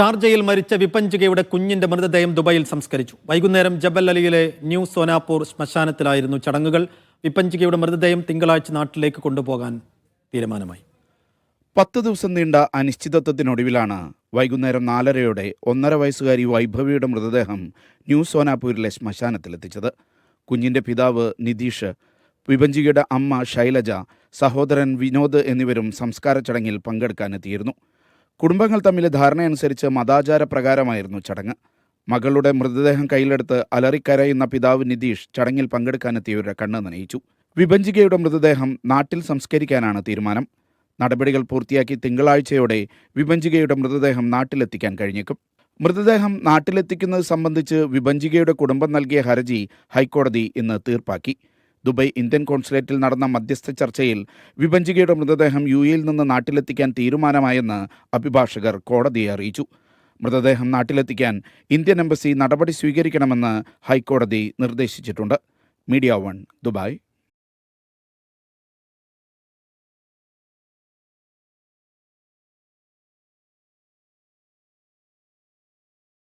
ഷാർജയിൽ മരിച്ച വിപഞ്ചികയുടെ കുഞ്ഞിന്റെ മൃതദേഹം ദുബായിൽ സംസ്കരിച്ചു. വൈകുന്നേരം ജബൽ അലിയിലെ ന്യൂ സോനാപൂർ ശ്മശാനത്തിലായിരുന്നു ചടങ്ങുകൾ. വിപഞ്ചികയുടെ മൃതദേഹം തിങ്കളാഴ്ച നാട്ടിലേക്ക് കൊണ്ടുപോകാൻ തീരുമാനമായി. പത്ത് ദിവസം നീണ്ട അനിശ്ചിതത്വത്തിനൊടുവിലാണ് വൈകുന്നേരം നാലരയോടെ ഒന്നര വയസ്സുകാരി വൈഭവിയുടെ മൃതദേഹം ന്യൂ സോനാപൂരിലെ ശ്മശാനത്തിലെത്തിച്ചത്. കുഞ്ഞിന്റെ പിതാവ് നിതീഷ് വിപഞ്ചികയുടെ അമ്മ ശൈലജ സഹോദരൻ വിനോദ് എന്നിവരും സംസ്കാര ചടങ്ങിൽ പങ്കെടുക്കാനെത്തിയിരുന്നു. കുടുംബങ്ങൾ തമ്മിലെ ധാരണയനുസരിച്ച് മതാചാര പ്രകാരമായിരുന്നു ചടങ്ങ്. മകളുടെ മൃതദേഹം കയ്യിലെടുത്ത് അലറിക്കരയുന്ന പിതാവ് നിതീഷ് ചടങ്ങിൽ പങ്കെടുക്കാനെത്തിയവരുടെ കണ്ണ് നനയിച്ചു. വിഭജികയുടെ മൃതദേഹം നാട്ടിൽ സംസ്കരിക്കാനാണ് തീരുമാനം. നടപടികൾ പൂർത്തിയാക്കി തിങ്കളാഴ്ചയോടെ വിഭജികയുടെ മൃതദേഹം നാട്ടിലെത്തിക്കാൻ കഴിഞ്ഞേക്കും. മൃതദേഹം നാട്ടിലെത്തിക്കുന്നത് സംബന്ധിച്ച് വിഭജികയുടെ കുടുംബം നൽകിയ ഹർജി ഹൈക്കോടതി ഇന്ന് തീർപ്പാക്കി. ദുബൈ ഇന്ത്യൻ കോൺസുലേറ്റിൽ നടന്ന മധ്യസ്ഥ ചർച്ചയിൽ വിഭജികയുടെ മൃതദേഹം യു എയിൽ നിന്ന് നാട്ടിലെത്തിക്കാൻ തീരുമാനമായെന്ന് അഭിഭാഷകർ കോടതിയെ അറിയിച്ചു. മൃതദേഹം നാട്ടിലെത്തിക്കാൻ ഇന്ത്യൻ എംബസി നടപടി സ്വീകരിക്കണമെന്ന് ഹൈക്കോടതി നിർദ്ദേശിച്ചിട്ടുണ്ട്. Media one Dubai.